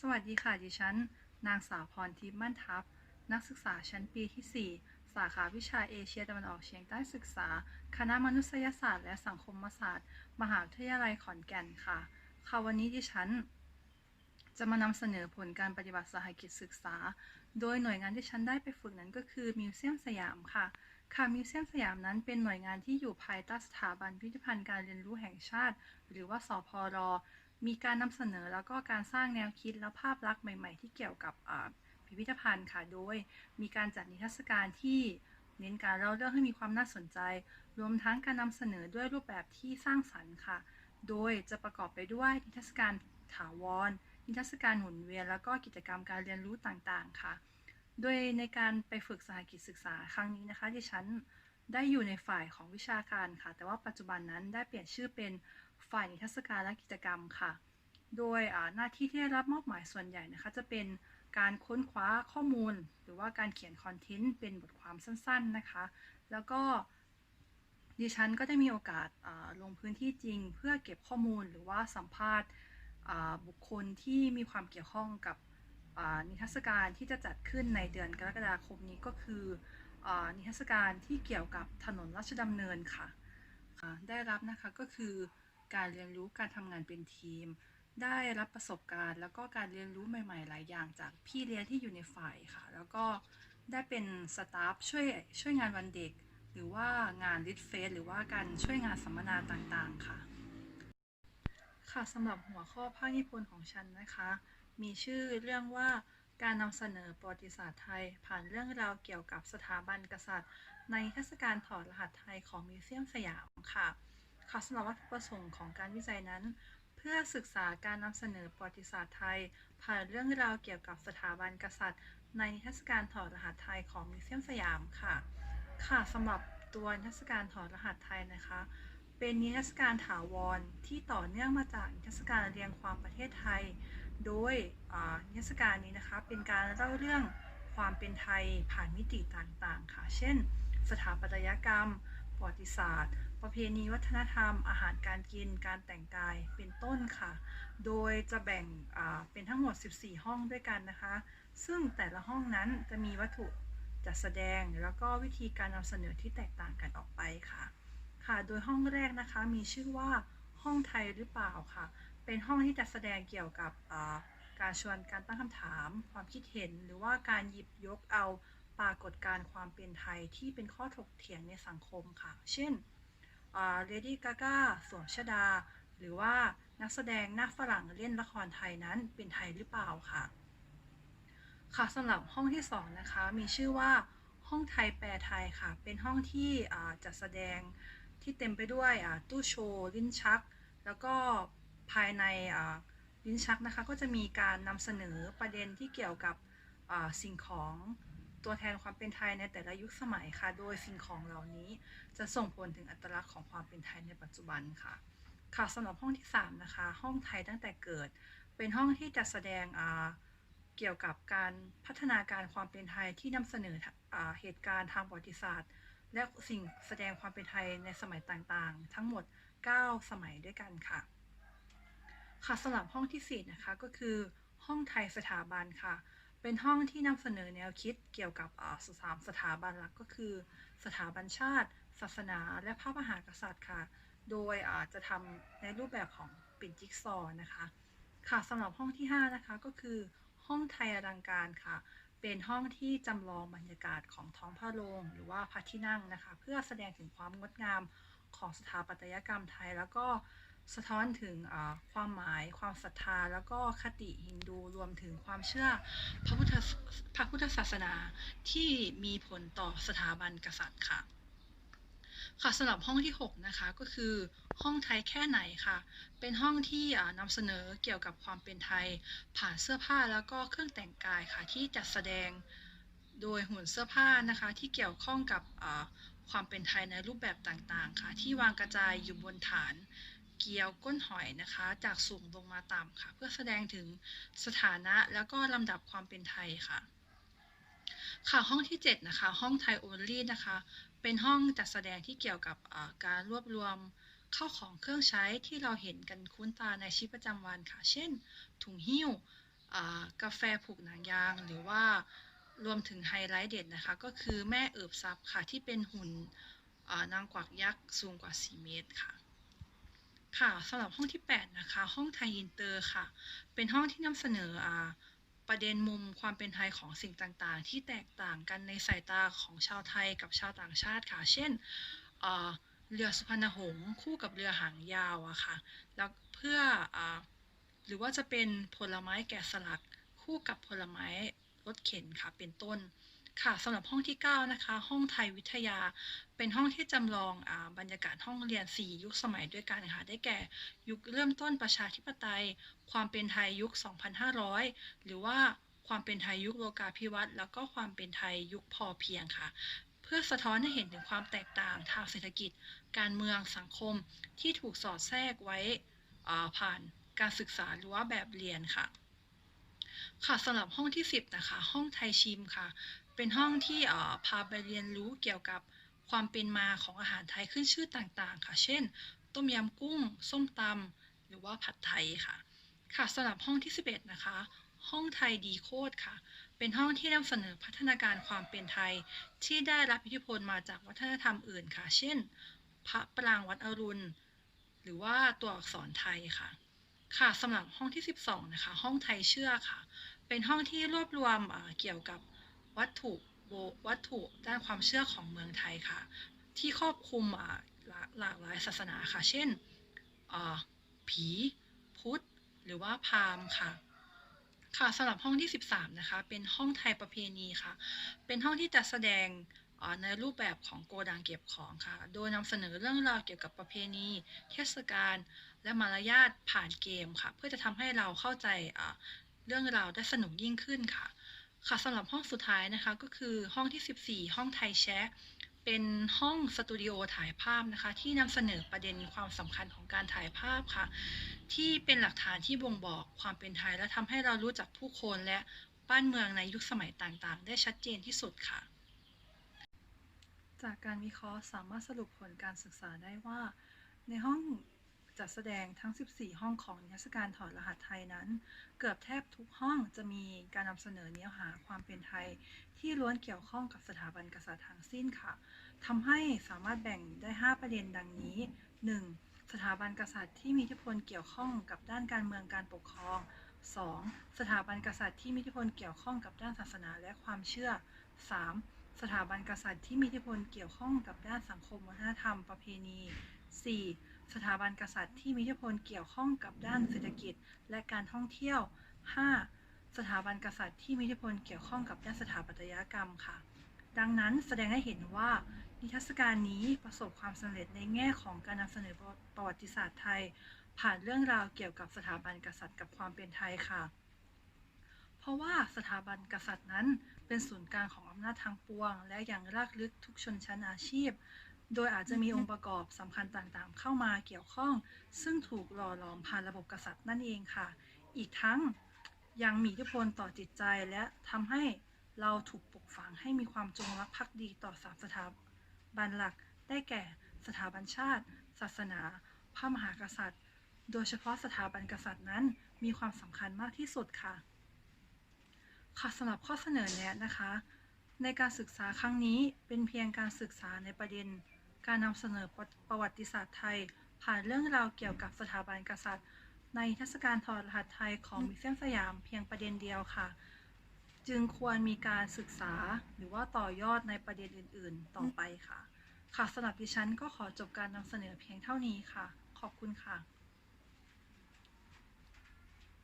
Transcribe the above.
สวัสดีค่ะ ดิฉัน นางสาวพรทิพย์มั่นทัพนักศึกษาชั้นปีที่ 4 สาขาวิชาเอเชียตะวันออกเฉียงใต้ศึกษา คณะมนุษยศาสตร์และสังคมศาสตร์ มหาวิทยาลัยขอนแก่นค่ะ ค่ะวันนี้ดิฉัน จะมานำเสนอผลการปฏิบัติสหกิจศึกษา โดยหน่วยงานที่ฉันได้ไปฝึกนั้นก็คือมิวเซียมสยามค่ะค่ะมิวเซียมสยามนั้นเป็นหน่วยงานที่อยู่ภายใต้สถาบันพิพิธภัณฑ์การเรียนรู้แห่งชาติ หรือว่าสพร มีการนำเสนอแล้วก็การสร้างแนวคิดและภาพลักษณ์ใหม่ ๆ ที่เกี่ยวกับพิพิธภัณฑ์ค่ะ โดยมีการจัดนิทรรศการที่เน้นการเล่าเรื่องให้มีความน่าสนใจ รวมทั้งการนำเสนอด้วยรูปแบบที่สร้างสรรค์ค่ะ โดยจะประกอบไปด้วยนิทรรศการถาวร นิทรรศการหมุนเวียน แล้วก็กิจกรรมการเรียนรู้ต่างๆ ค่ะ โดยในการไปฝึกสหกิจศึกษาครั้งนี้นะคะที่ฉันได้อยู่ในฝ่ายของวิชาการค่ะ แต่ว่าปัจจุบันนั้นได้เปลี่ยนชื่อเป็น ฝ่ายนิทรรศการและกิจกรรมค่ะ โดยหน้าที่ที่ได้รับมอบหมายส่วนใหญ่นะคะ จะเป็นการค้นคว้าข้อมูล หรือว่าการเขียนคอนเทนต์เป็นบทความสั้นๆนะคะ แล้วก็ดิฉันก็ได้มีโอกาสลงพื้นที่จริง เพื่อเก็บข้อมูลหรือว่าสัมภาษณ์บุคคลที่มีความเกี่ยวข้องกับนิทรรศการที่จะจัดขึ้นในเดือนกรกฎาคมนี้ก็คืออนิทรรศการที่เกี่ยวกับถนนราชดำเนินค่ะ ได้รับนะคะก็คือ การเรียนรู้การทำงานเป็นทีม ได้รับประสบการณ์ แล้วก็การเรียนรู้ใหม่ ๆ หลายอย่างจากพี่เลี้ยงที่อยู่ในฝ่ายค่ะ แล้วก็ได้เป็นสตาฟช่วยช่วยงานวันเด็ก หรือว่างานลิทเฟสหรือว่าการช่วยงานสัมมนาต่างๆค่ะ ค่ะสำหรับหัวข้อภาคนิพนธ์ของฉันนะคะ มีชื่อเรื่องว่าการนำเสนอประวัติศาสตร์ไทย ผ่านเรื่องราวเกี่ยวกับสถาบันกษัตริย์ ในเทศกาลถอดรหัสไทยของมิวเซียมสยามค่ะ ค่ะสำหรับวัตถุประสงค์ของการวิจัยนั้น เพื่อศึกษาการนำเสนอประวัติศาสตร์ไทย ผ่านเรื่องราวเกี่ยวกับสถาบันกษัตริย์ ในเทศกาลถอดรหัสไทยของมิวเซียมสยามค่ะ ค่ะสำหรับตัวนิทรรศการถอดรหัสไทยนะคะ เป็นนิทรรศการถาวรที่ต่อเนื่องมาจากนิทรรศการเรียงความประเทศไทย โดยนิทรรศการนี้นะคะเป็นการเล่าเรื่องความเป็นไทยผ่านมิติต่างๆ ค่ะ เช่น สถาปัตยกรรม ประวัติศาสตร์ ประเพณีวัฒนธรรม อาหารการกิน การแต่งกาย เป็นต้นค่ะ โดยจะแบ่งเป็นทั้งหมด 14 ห้องด้วยกันนะคะ ซึ่งแต่ละห้องนั้นจะมีวัตถุจัดแสดง แล้วก็วิธีการนำเสนอที่แตกต่างกันออกไปค่ะ ค่ะ โดยห้องแรกนะคะมีชื่อว่าห้องไทยหรือเปล่าค่ะ เป็นห้องที่จัดแสดงเกี่ยวกับการชวนการตั้งคำถาม ความคิดเห็น หรือว่าการหยิบยกเอา ปรากฏการณ์ความเป็นไทยที่เป็นข้อถกเถียงในสังคมค่ะ เช่นเลดี้กาก้าสวมชดา หรือว่านักแสดงหน้าฝรั่งเล่นละครไทยนั้นเป็นไทยหรือเปล่าค่ะ ค่ะสำหรับห้องที่ 2 นะคะ มีชื่อว่าห้องไทยแปลไทยค่ะ เป็นห้องที่จัดแสดงที่เต็มไปด้วยตู้โชว์ลิ้นชัก แล้วก็ภายในลิ้นชักนะคะ ก็จะมีการนำเสนอประเด็นที่เกี่ยวกับสิ่งของ ตัวแทนความเป็นไทยในแต่ละยุคสมัยค่ะ โดยสิ่งของเหล่านี้จะส่งผลถึงอัตลักษณ์ของความเป็นไทยในปัจจุบันค่ะ ค่ะสำหรับห้องที่ 3 นะคะ ห้องไทยตั้งแต่เกิด เป็นห้องที่จะแสดงเกี่ยวกับการพัฒนาการความเป็นไทยที่นำเสนอเหตุการณ์ทางประวัติศาสตร์ และสิ่งแสดงความเป็นไทยในสมัยต่างๆ ทั้งหมด 9 สมัยด้วยกันค่ะ ค่ะสำหรับห้องที่4นะคะก็คือห้องไทยสถาบันค่ะ เป็นห้องที่นำเสนอแนวคิดเกี่ยวกับสสามสถาบันหลักก็คือ สถาบันชาติ ศาสนา และพระมหากษัตริย์ค่ะ โดยจะทำในรูปแบบของเป็นจิ๊กซอนะคะ ค่ะสำหรับห้องที่ 5 นะคะก็คือห้องไทยอลังการค่ะ เป็นห้องที่จำลองบรรยากาศของท้องพระโรงหรือว่าพระที่นั่งนะคะ เพื่อแสดงถึงความงดงามของสถาปัตยกรรมไทย แล้วก็ สะท้อนถึงความหมาย ความศรัทธา แล้วก็คติฮินดูรวมถึงความเชื่อพระพุทธพระพุทธศาสนาที่มีผลต่อสถาบันกษัตริย์ค่ะ ค่ะสำหรับห้องที่ 6 นะคะก็คือห้องไทยแค่ไหนค่ะ เป็นห้องที่นำเสนอเกี่ยวกับความเป็นไทย ผ่านเสื้อผ้าแล้วก็เครื่องแต่งกายค่ะที่จัดแสดงโดยหุ่นเสื้อผ้านะคะที่เกี่ยวข้องกับความเป็นไทยในรูปแบบต่างๆค่ะ ที่วางกระจายอยู่บนฐาน เกียวก้นหอยนะคะ จากสูงลงมาต่ำค่ะ เพื่อแสดงถึงสถานะแล้วก็ลำดับความเป็นไทยค่ะ ค่ะห้องที่ 7 นะคะ ห้องไทยโอเลี่นะคะ เป็นห้องจัดแสดงที่เกี่ยวกับการรวบรวมเข้าของเครื่องใช้ที่เราเห็นกันคุ้นตาในชีวิตประจำวันค่ะ เช่น ถุงหิ้วกาแฟผูกหนังยางหรือว่ารวมถึงไฮไลท์เด็ดนะคะ ก็คือแม่เอิบซับค่ะ ที่เป็นหุ่นนางกวักยักษ์สูงกว่า 4 เมตรค่ะ ค่ะสำหรับห้องที่ 8 นะคะ ห้องไทยอินเตอร์ค่ะ เป็นห้องที่นำเสนอประเด็นมุมความเป็นไทยของสิ่งต่างๆ ที่แตกต่างกันในสายตาของชาวไทยกับชาวต่างชาติค่ะ เช่นเรือสุพรรณหงษ์คู่กับเรือหางยาวอะค่ะ แล้วเพื่ออหรือว่าจะเป็นผลไม้แกะสลักคู่กับผลไม้รถเข็นค่ะ เป็นต้น ค่ะสำหรับห้องที่ 9 นะคะ ห้องไทยวิทยา เป็นห้องที่จำลองอบรรยากาศห้องเรียน 4 ยุคสมัยด้วยกันค่ะ ได้แก่ ยุคเริ่มต้นประชาธิปไตย ความเป็นไทยยุค 2,500 หรือว่าความเป็นไทยยุคโลกาภิวัตน์แล้วก็ความเป็นไทยยุคพอเพียงค่ะ เพื่อสะท้อนให้เห็นถึงความแตกต่างทางเศรษฐกิจ การเมืองสังคมที่ถูกสอดแทรกไว้ผ่านการศึกษาหรือว่าแบบเรียนค่ะ ค่ะสำหรับห้องที่ 10 นะคะ ห้องไทยชิมค่ะ เป็นห้องที่พาไปเรียนรู้เกี่ยวกับความเป็นมาของอาหารไทยขึ้นชื่อต่างๆ ค่ะ เช่น ต้มยำกุ้ง ส้มตำหรือว่าผัดไทยค่ะ ค่ะสำหรับห้องที่ 11 นะคะ ห้องไทยดีโคตรค่ะ เป็นห้องที่นำเสนอพัฒนาการความเป็นไทย ที่ได้รับอิทธิพลมาจากวัฒนธรรมอื่นค่ะ เช่น พระปรางวัดอรุณ หรือว่าตัวอักษรไทยค่ะ ค่ะสำหรับห้องที่ 12 นะคะ ห้องไทยเชื่อค่ะ เป็นห้องที่รวบรวมเกี่ยวกับ วัตถุโบวัตถุด้านความเชื่อของเมืองไทยค่ะ ที่ครอบคลุมหลากหลายศาสนาค่ะ เช่นผีพุทธหรือว่าพราหมณ์ค่ะค่ะสำหรับห้องที่ 13 นะคะ เป็นห้องไทยประเพณีค่ะ เป็นห้องที่จัดแสดงในรูปแบบของโกดังเก็บของค่ะ โดยนำเสนอเรื่องราวเกี่ยวกับประเพณี เทศกาลและมารยาทผ่านเกมค่ะ เพื่อจะทำให้เราเข้าใจเรื่องราวได้สนุกยิ่งขึ้นค่ะ ค่ะสำหรับห้องสุดท้ายนะคะก็คือห้องที่ 14 ห้องไทยแชะเป็นห้องสตูดิโอถ่ายภาพนะคะ ที่นำเสนอประเด็นความสำคัญของการถ่ายภาพค่ะ ที่เป็นหลักฐานที่บ่งบอกความเป็นไทย และทำให้เรารู้จักผู้คนและบ้านเมืองในยุคสมัยต่างๆ ได้ชัดเจนที่สุดค่ะ จากการวิเคราะห์สามารถสรุปผลการศึกษาได้ว่า ในห้อง จัดแสดงทั้ง 14 ห้องของนิทรรศการถอดรหัสไทยนั้น เกือบแทบทุกห้องจะมีการนำเสนอเนื้อหาความเป็นไทย ที่ล้วนเกี่ยวข้องกับสถาบันกษัตริย์ทั้งสิ้นค่ะทำให้สามารถแบ่งได้ 5 ประเด็นดังนี้ 1. สถาบันกษัตริย์ที่มีอิทธิพลเกี่ยวข้องกับด้านการเมืองการปกครอง 2. สถาบันกษัตริย์ที่มีอิทธิพลเกี่ยวข้องกับด้านศาสนาและความเชื่อ 3. สถาบันกษัตริย์ที่มีอิทธิพลเกี่ยวข้องกับด้านสังคมวัฒนธรรมประเพณี 4. สถาบันกษัตริย์ที่มีอิทธิพลเกี่ยวข้องกับด้านเศรษฐกิจและการท่องเที่ยว 5. สถาบันกษัตริย์ที่มีอิทธิพลเกี่ยวข้องกับด้านสถาปัตยกรรมค่ะ ดังนั้นแสดงให้เห็นว่านิทรรศการนี้ประสบความสำเร็จในแง่ของการนำเสนอประวัติศาสตร์ไทย ผ่านเรื่องราวเกี่ยวกับสถาบันกษัตริย์กับความเป็นไทยค่ะ เพราะว่าสถาบันกษัตริย์นั้นเป็นศูนย์กลางของอำนาจทางปวง และอย่างรากลึกทุกชนชั้นอาชีพ โดยอาจจะมีองค์ประกอบสำคัญต่างๆ เข้ามาเกี่ยวข้อง ซึ่งถูกหล่อหลอมผ่านระบบกษัตริย์นั่นเองค่ะ อีกทั้งยังมีอิทธิพลต่อจิตใจและทำให้เราถูกปลูกฝังให้มีความจงรักภักดีต่อสามสถาบันหลักได้แก่สถาบันชาติ ศาสนา พระมหากษัตริย์ โดยเฉพาะสถาบันกษัตริย์นั้นมีความสำคัญมากที่สุดค่ะ ค่ะสำหรับข้อเสนอแนะนะคะ ในการศึกษาครั้งนี้เป็นเพียงการศึกษาในประเด็น การนำเสนอประวัติศาสตร์ไทย ผ่านเรื่องราวเกี่ยวกับสถาบันกษัตริย์ ในเทศกาลถอดรหัสไทยของมิวเซียมสยามเพียงประเด็นเดียวค่ะ จึงควรมีการศึกษาหรือว่าต่อยอดในประเด็นอื่น ๆ ต่อไปค่ะ ค่ะสำหรับดิฉันก็ขอจบการนำเสนอเพียงเท่านี้ค่ะ ขอบคุณค่ะ